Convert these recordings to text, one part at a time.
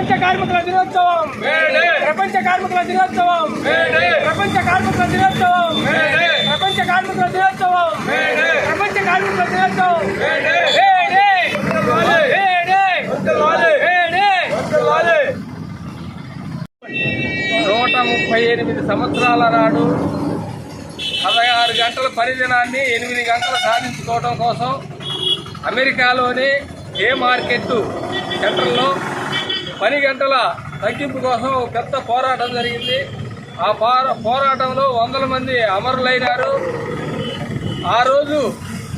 ప్రపంచ కార్మికుల దినోత్సవం. ప్రపంచ కార్మికుల దినోత్సవం. ప్రపంచ కార్మికుల దినోత్సవం. ప్రపంచ కార్మికుల దినోత్సవం. ప్రపంచ కార్మికుల దినోత్సవం. నూట ముప్పై ఎనిమిది సంవత్సరాల నాడు పదహారు గంటల పరిదినాన్ని ఎనిమిది గంటలు సాధించుకోవడం కోసం అమెరికాలోని ఏ మార్కెట్ సెంటర్లో పని గంటల తగ్గింపు కోసం పెద్ద పోరాటం జరిగింది. ఆ పోరా పోరాటంలో వందల మంది అమరులైనారు. ఆ రోజు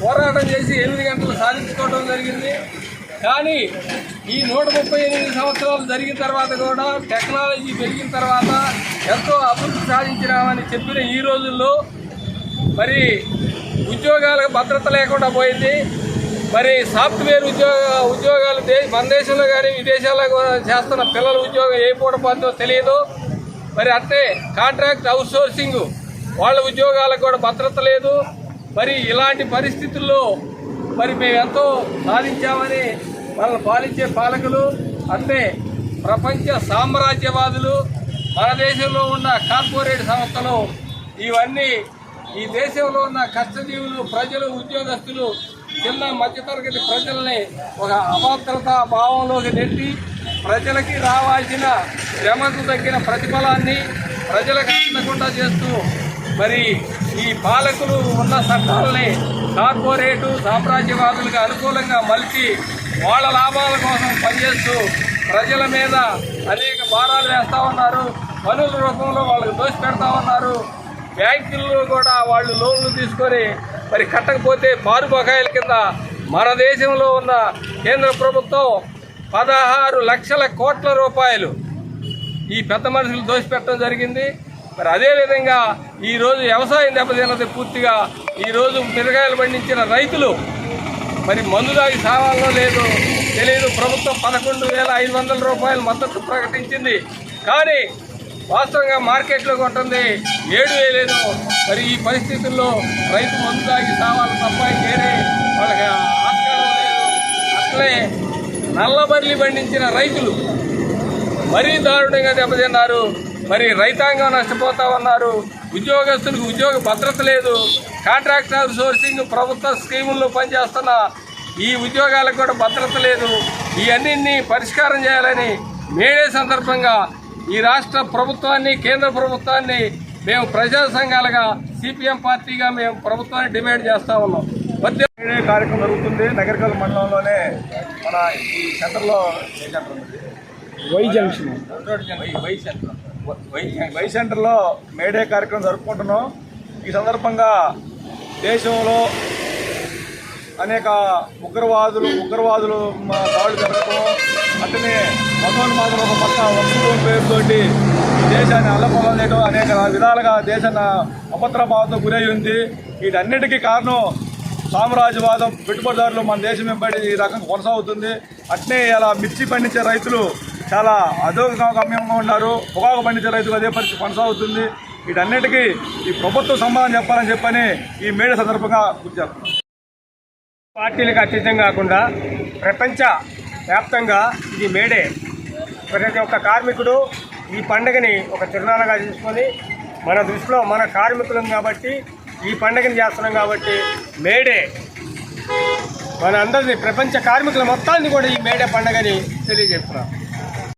పోరాటం చేసి ఎనిమిది గంటలు సాధించుకోవడం జరిగింది. కానీ ఈ నూట ముప్పై ఎనిమిది సంవత్సరాలు జరిగిన తర్వాత కూడా టెక్నాలజీ పెరిగిన తర్వాత ఎంతో అభివృద్ధి సాధించినామని చెప్పిన ఈ రోజుల్లో మరి ఉద్యోగాలకు భద్రత లేకుండా పోయింది. మరి సాఫ్ట్వేర్ ఉద్యోగ ఉద్యోగాలు మన దేశంలో కానీ విదేశాల్లో చేస్తున్న పిల్లల ఉద్యోగం ఏ పూట పోతుందో తెలియదు. మరి అట్టే కాంట్రాక్ట్ అవుట్సోర్సింగ్ వాళ్ళ ఉద్యోగాలకు కూడా భద్రత లేదు. మరి ఇలాంటి పరిస్థితుల్లో మరి మేము ఎంతో సాధించామని మనల్ని పాలించే పాలకులు అంటే ప్రపంచ సామ్రాజ్యవాదులు మన దేశంలో ఉన్న కార్పొరేట్ సంస్థలు ఇవన్నీ ఈ దేశంలో ఉన్న కష్టజీవులు ప్రజలు ఉద్యోగస్తులు చిన్న మధ్యతరగతి ప్రజల్ని ఒక అభద్రతా భావంలోకి నెట్టి ప్రజలకి రావాల్సిన శ్రమకు తగ్గిన ప్రతిఫలాన్ని ప్రజలకు అందకుండా చేస్తూ మరి ఈ పాలకులు ఉన్న చట్టాలని కార్పొరేటు సామ్రాజ్యవాదులకు అనుకూలంగా మలిచి వాళ్ళ లాభాల కోసం పనిచేస్తూ ప్రజల మీద అనేక భారాలు వేస్తూ ఉన్నారు. పనుల రూపంలో వాళ్ళకి దోసి పెడతా ఉన్నారు. బ్యాంకుల్లో కూడా వాళ్ళు లోన్లు తీసుకొని మరి కట్టకపోతే పారు బకాయిల కింద మన దేశంలో ఉన్న కేంద్ర ప్రభుత్వం పదహారు లక్షల కోట్ల రూపాయలు ఈ పెద్ద మనుషులు దోషిపెట్టడం జరిగింది. మరి అదేవిధంగా ఈరోజు వ్యవసాయం దెబ్బతిన్నది పూర్తిగా. ఈరోజు మిరగాయలు పండించిన రైతులు మరి మందు దాగి సావాలో లేదు తెలియదు ప్రభుత్వం పదకొండు వేల ఐదు వందల రూపాయలు మద్దతు ప్రకటించింది. కానీ వాస్తవంగా మార్కెట్లో కొంటుంది. ఏడు వేలేదు. మరి ఈ పరిస్థితుల్లో రైతు మందు తాగి సావాలి తప్ప వేరే వాళ్ళకి ఆస్కారం లేదు. అట్లే నల్లబర్లి పండించిన రైతులు మరీ దారుణంగా దెబ్బతిన్నారు. మరి రైతాంగం నష్టపోతా ఉన్నారు. ఉద్యోగస్తులకు ఉద్యోగ భద్రత లేదు. కాంట్రాక్ట్ సోర్సింగ్ ప్రభుత్వ స్కీముల్లో పనిచేస్తున్న ఈ ఉద్యోగాలకు కూడా భద్రత లేదు. ఇవన్నీ పరిష్కారం చేయాలని మేడే సందర్భంగా ఈ రాష్ట్ర ప్రభుత్వాన్ని కేంద్ర ప్రభుత్వాన్ని మేము ప్రజా సంఘాలుగా సిపిఎం పార్టీగా మేము ప్రభుత్వాన్ని డిమాండ్ చేస్తా ఉన్నాం. మధ్య మేడే కార్యక్రమం జరుగుతుంది. నగరికల్ మండలంలోనే మన ఈ సెంటర్లో? Y junction. Y centre. Y Y సెంటర్లో మేడే కార్యక్రమం జరుపుకుంటున్నాం. ఈ సందర్భంగా దేశంలో అనేక ఉగ్రవాదులు ఉగ్రవాదులు మా దాడులు జరగడం అట్లనే మాత్రం ఒక పక్క వంశం పేరుతోటి ఈ దేశాన్ని అల్లకొల్లం చేయడం అనేక విధాలుగా దేశాన్ని అభద్రభావంతో గురై ఉంది. వీటన్నిటికీ కారణం సామ్రాజ్యవాదం పెట్టుబడిదారులు మన దేశం వెంబడి ఈ రకంగా కొనసాగుతుంది. అట్నే ఇలా మిర్చి పండించే రైతులు చాలా అధోగమ్యంగా ఉన్నారు. పొగాకు పండించే రైతులు అదే పరిస్థితి కొనసాగుతుంది. వీటన్నిటికీ ఈ ప్రభుత్వం సమాధానం చెప్పాలని చెప్పని ఈ మేడ సందర్భంగా గుర్తు పార్టీలకు అతీతం కాకుండా ప్రపంచ వ్యాప్తంగా ఇది మేడే. ప్రతి ఒక్క కార్మికుడు ఈ పండుగని ఒక తిరునాళ్ళగా తీసుకొని మన దృష్టిలో మన కార్మికులం కాబట్టి ఈ పండుగని చేస్తున్నాం కాబట్టి మేడే. మన అందరినీ ప్రపంచ కార్మికుల మొత్తాన్ని కూడా ఈ మేడే పండుగని తెలియజేస్తున్నాం.